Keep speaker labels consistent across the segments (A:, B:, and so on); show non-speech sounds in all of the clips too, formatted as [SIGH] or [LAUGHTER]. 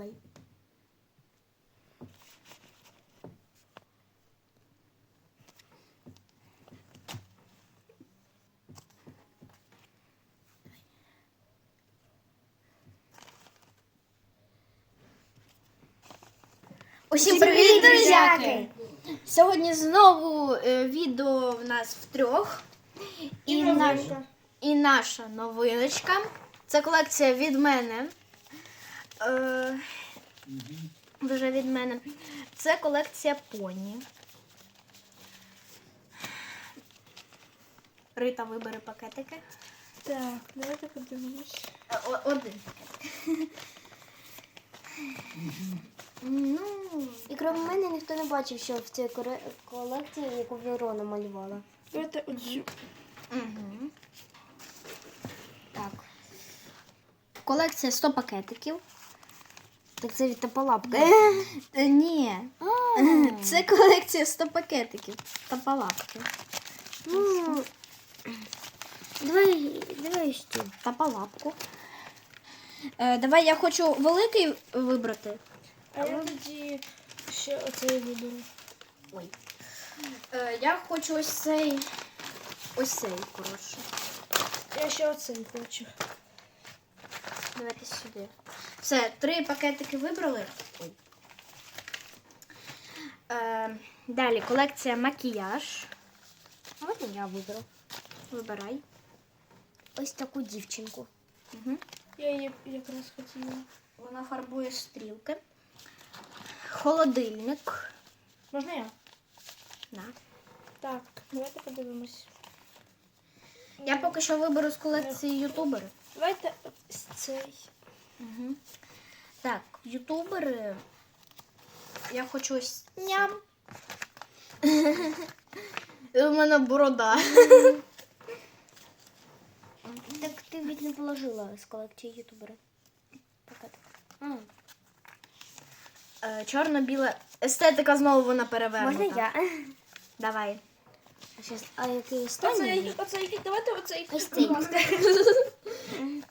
A: Давай. Усім привіт, друзяки! Сьогодні знову е, відео в нас втрьох. І, наш, і наша новиночка. Це колекція від мене. Е, Дуже від мене. Це колекція поні. Рита вибери пакетики.
B: Так, давайте подивимось.
A: Е, о- Один пакетик. Ну,
C: І крім мене ніхто не бачив, що в цій колекції, яку Верона малювала.
B: Давайте оцю.
A: Угу. Так. Колекція 100 пакетиків.
C: Так це від Топалапка.
A: Е, Ні. [LAUGHS] Це колекція 100 пакетиків та палапки.
C: Ну, давай, давай що.
A: Та палапку. Е, давай я хочу великий вибрати.
B: А я тоді ще оцей виберу.
A: Ой. Е, я хочу ось цей. Ось цей, коротше.
B: Я ще оцей хочу.
A: Давайте сюди. Все, три пакетики вибрали. Ой. Е, далі колекція макіяж.
C: Можна я виберу?
A: Вибирай.
C: Ось таку дівчинку.
A: Угу.
B: Я її якраз хотіла.
A: Вона фарбує стрілки. Холодильник.
B: Можна я?
A: На.
B: Так, давайте подивимось.
A: Я поки що виберу з колекції ютубери.
B: Давайте ось цей.
A: Угу. Так, ютубери. Я хочу ось. Ням. [LAUGHS] У мене борода.
C: Так ти ведь не положила з колекції ютубера. А,
A: Е, Чорно-біла. Естетика знову вона перевернута.
C: можна я?
A: Давай.
C: А, щас, а який
B: Оцей,
C: останній?
B: оцей, давайте оцей.
C: Ось цей.
B: Будь ласка.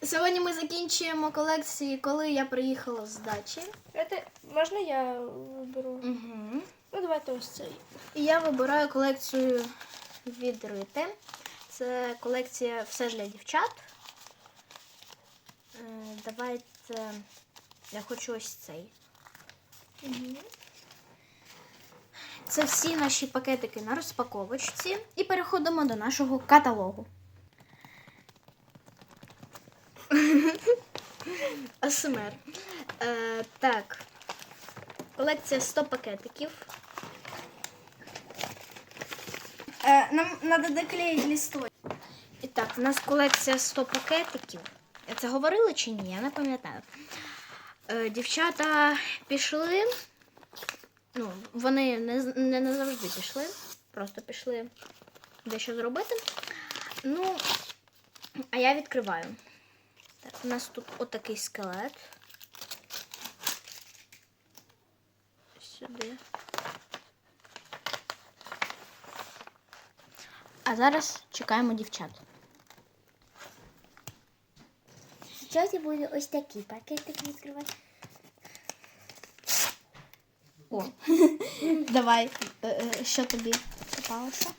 B: [LAUGHS]
A: Сьогодні ми закінчуємо колекції, коли я приїхала з дачі.
B: Давайте, можна я виберу?
A: Угу.
B: Ну, давайте ось цей.
A: І я вибираю колекцію від Рити. Це колекція все ж для дівчат. Е, Давайте. Я хочу ось цей.
B: Угу.
A: Це всі наші пакетики на розпаковочці. І переходимо до нашого каталогу. [LAUGHS] АСМР. Е, так. Колекція 100 пакетиків. Е, нам треба доклеїти листочок. І так, у нас колекція 100 пакетиків. Це говорила чи ні? Я не пам'ятаю. Е, дівчата пішли. Ну, вони не, з- не назавжди пішли. Просто пішли дещо зробити. Ну, а я відкриваю. Так, у нас тут отакий скелет. Сюди. А зараз чекаємо дівчат.
C: Зараз я буду ось такий пакетик відкривати.
A: О, [LAUGHS] давай, е, е, що тобі попалося?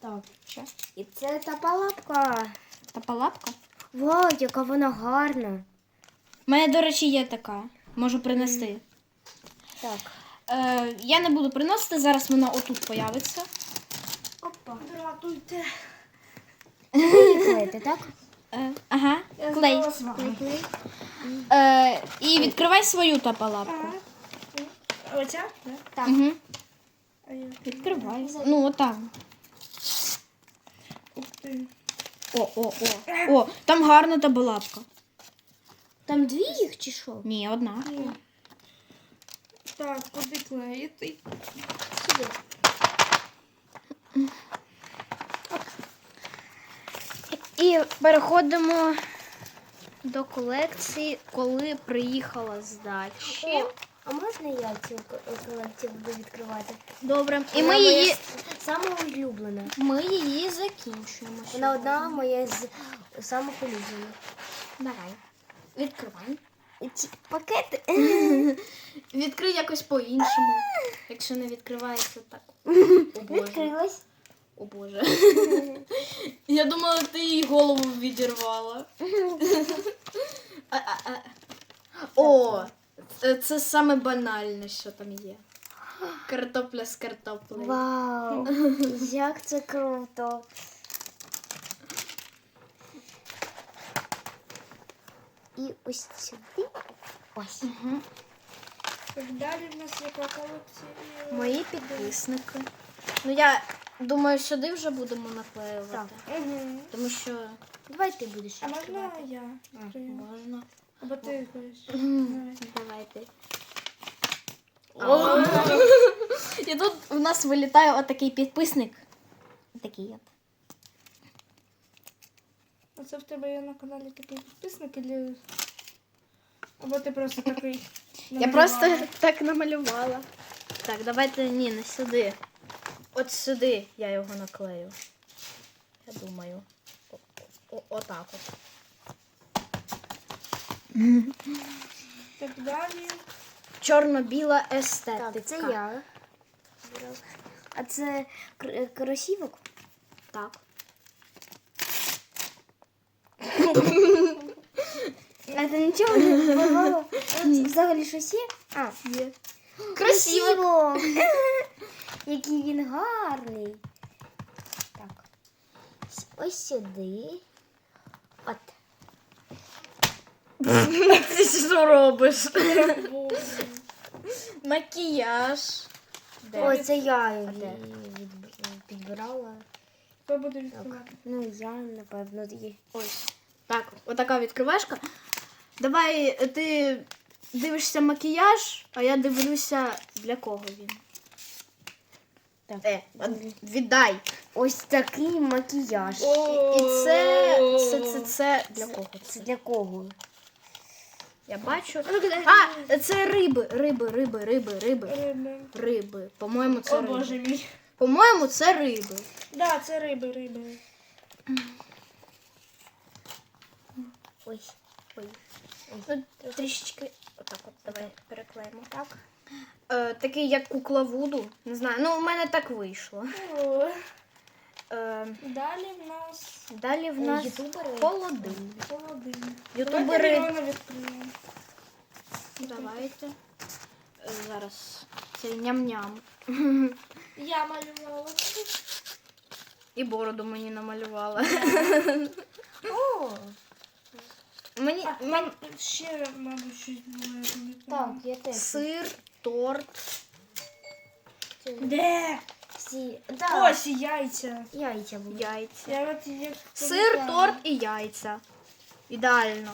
C: Так.
A: Що?
C: І це Топалапка.
A: Та палапка?
C: Вау, яка вона гарна.
A: У мене, до речі, є така. Можу принести.
C: Так.
A: Е, я не буду приносити, зараз вона отут появиться.
C: Опа.
B: Дратуйте.
C: Клеїти, так?
A: Е, ага, клей.
B: знову з вами.
C: Клей, клей.
A: Е, і відкривай свою та палапку.
B: Ага. Оця? Да?
C: Так.
A: Угу. Відкривай. Ну, отак.
B: Ух ти.
A: О, о, о. О, там гарна та балапка.
C: Там дві їх чи що?
A: Ні, одна.
B: Так, куди клеїти? Сюди.
A: І переходимо до колекції, коли приїхала з дачі.
C: О, а можна я цю ко- колекцію буду відкривати?
A: Добре. І ми її,
C: с- сама улюблена.
A: ми її закінчуємо.
C: Вона одна моя з самих улюблених.
A: Давай. Відкривай.
C: ці пакети. [LAUGHS]
A: Відкрий якось по-іншому. Якщо не відкривається так. [LAUGHS]
C: Відкрилась.
A: О Боже. [LAUGHS] Я думала, ти їй голову відірвала. О! Це, це саме банальне, що там є. Картопля з картоплею.
C: Вау! [LAUGHS] Як це круто! І ось сюди. Ось.
B: Так далі в нас яка колекція?
A: Мої підписники. Ну я думаю, сюди вже будемо наклеювати.
C: Так.
B: Угу.
A: Тому що
C: Давай ти будеш
B: А можна
C: відкривати.
B: я? відкрию?
A: можна.
B: Або ти хочеш?
A: Давайте. [LAUGHS] І тут у нас вилітає отакий підписник. Такий от.
B: А це в тебе є на каналі такий підписник или... Або ти просто такий.
A: Я
B: намалювала?
A: просто так намалювала. Так, давайте ні, не сюди. От сюди я його наклею. Я думаю. О- о- Отак от.
B: Так далі.
A: Чорно-біла естетика.
C: Так, це я. А це кр- кросівок?
A: Так.
C: А ти нічого не? Тут взагалі щось є? А,
A: Є.
C: красиво! Який він гарний. Так. Ось сюди. От. [LAUGHS]
A: Ти що робиш? [LAUGHS] Макіяж.
C: Ой, це я її від- підбирала.
B: Хто буде відкривати?
C: Ну, я, напевно, її.
A: Ось. Так, отака відкривашка. Давай е, ти дивишся макіяж, а я дивлюся, для кого він.
C: Так.
A: Е, от віддай.
C: Ось такий макіяж.
A: І це, це, це, це для кого?
C: Це для кого?
A: Я бачу.
B: ну,
A: А, це риби, риби, риби, риби, риби.
B: Риби.
A: По-моєму, це
B: О
A: риби.
B: боже мій.
A: По-моєму, це риби.
B: Да, це риби, риби.
C: Ось.
A: Ой. Ну, трішечки. Отак от, давай переклеїмо. Так. Е, такий, як кукла Вуду. Не знаю. Ну, у мене так вийшло.
B: О.
A: Е,
B: Далі в нас
A: далі в нас
C: Ютубери.
A: холодильник.
B: холодильник.
A: Ютубери.
B: Давайте відкриємо.
A: Давайте. Е, Зараз. Це ням-ням.
B: Я малювала.
A: І бороду мені намалювала.
C: О,
A: Мені,
B: А,
A: мені
B: там ще, мабуть, щось було. я пам'ятаю.
C: так, я теж.
A: сир, торт.
B: Де?
C: Всі. Да.
B: Ось і яйця.
C: Яйця були.
A: Яйця.
B: Я от їх
A: Сир,
B: пам'ятаю.
A: торт і яйця. Ідеально.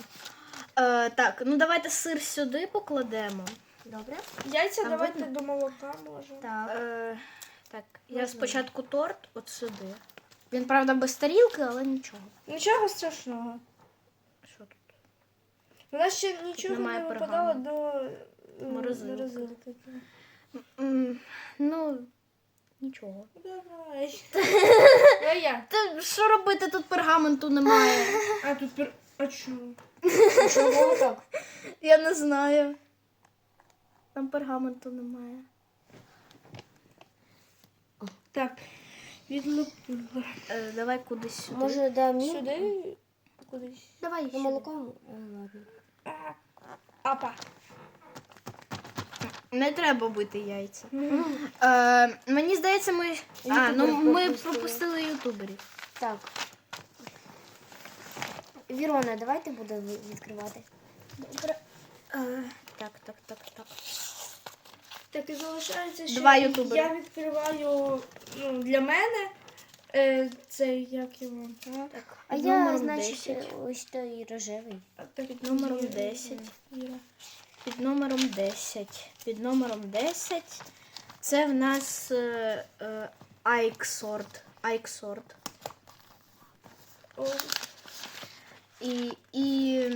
A: Е, так, ну давайте сир сюди покладемо.
C: Добре?
B: Яйця
A: А
B: давайте
A: видно?
B: до молока може.
C: Так.
A: Е, так, я
C: Можна.
A: спочатку торт от сюди. Він, правда, без тарілки, але нічого.
B: Нічого страшного.
A: Що тут?
B: У нас ще нічого
A: Немає
B: не випадало до е,
A: Морозилки.
B: морозилки.
A: М, ну, нічого.
B: Давай. А я.
A: Та що робити? Тут пергаменту немає.
B: А тут пер... А чого?
C: Чого так?
A: Я не знаю. Там пергаменту немає.
B: Так. Відлупила.
A: Е, давай кудись сюди.
C: Може, да, мій?
B: Сюди кудись.
A: Давай
C: До
A: сюди.
C: молока? О, ладно.
B: Апа.
A: Не треба бити яйця. Е, мені здається, ми. А, ну ми
C: пропустили.
A: ютуберів.
C: Так. Вірона, давайте буде відкривати.
A: Добре. Е, так, так, так, так.
B: Так і залишається ще.
A: Два ютубери.
B: Я відкриваю ну, для мене е, цей як його. А?
A: так.
C: А
A: під
C: я,
A: номером
C: значить,
A: 10.
C: ось той рожевий.
B: А, так,
A: Під номером
B: Іра,
A: 10.
B: Іра.
A: Під номером 10. Під номером 10. Це в нас е, е, Айксорт. Айксорт. І, і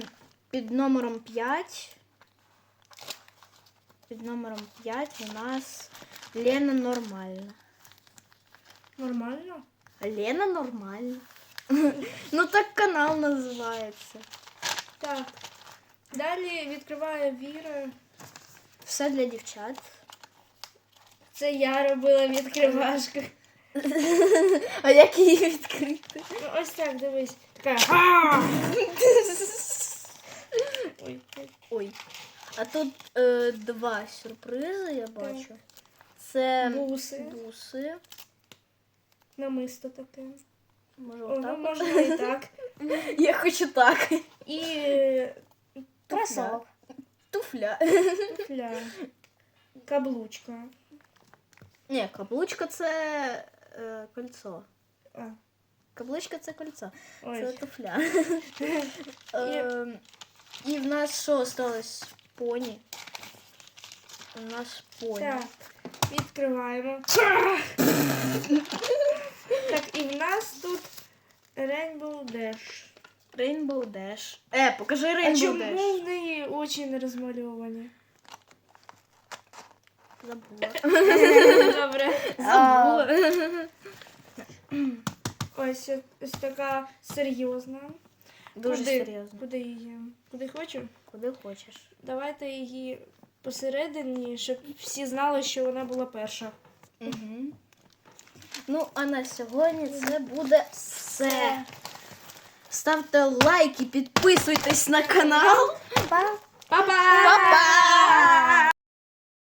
A: під номером 5. Під номером 5 у нас Лена нормальна.
B: Нормально?
A: Лена нормальна. [LAUGHS] Ну так канал називається.
B: Так. Далі відкриває Віра.
A: Все для дівчат.
B: Це я робила відкривашку.
A: А як її відкрити?
B: Ну, ось так, дивись. Така. «Га!» Ой, ой.
A: Ой. А тут е, два сюрпризи, я бачу. Це
B: Буси.
A: буси.
B: Намисто таке.
A: Може,
B: О, ну,
A: отак.
B: можна і так. [LAUGHS]
A: Я хочу так.
B: І
C: Кросовок.
A: Туфля.
B: туфля. Каблучка.
A: Ні, каблучка це е, кольцо.
B: А,
A: Каблучка це кольцо. Це туфля. [LAUGHS] Е, і в нас що осталось? Поні. У нас поні.
B: Так, відкриваємо. [LAUGHS] так, і в нас тут Rainbow Dash.
A: Rainbow Dash. Е, покажи
B: А
A: Rainbow
B: чому
A: Dash.
B: в неї очі не розмальовані?
A: Забула. [LAUGHS]
B: Добре. [LAUGHS]
A: Забула.
B: Ось ось така серйозна.
A: Дуже
B: Куди?
A: серйозно.
B: Куди її? Куди хочу?
A: Куди хочеш.
B: Давайте її посередині, щоб всі знали, що вона була перша.
A: Угу. Ну, а на сьогодні це буде все. Ставте лайки, підписуйтесь на канал.
C: Па.
B: Па-па!
A: Па-па!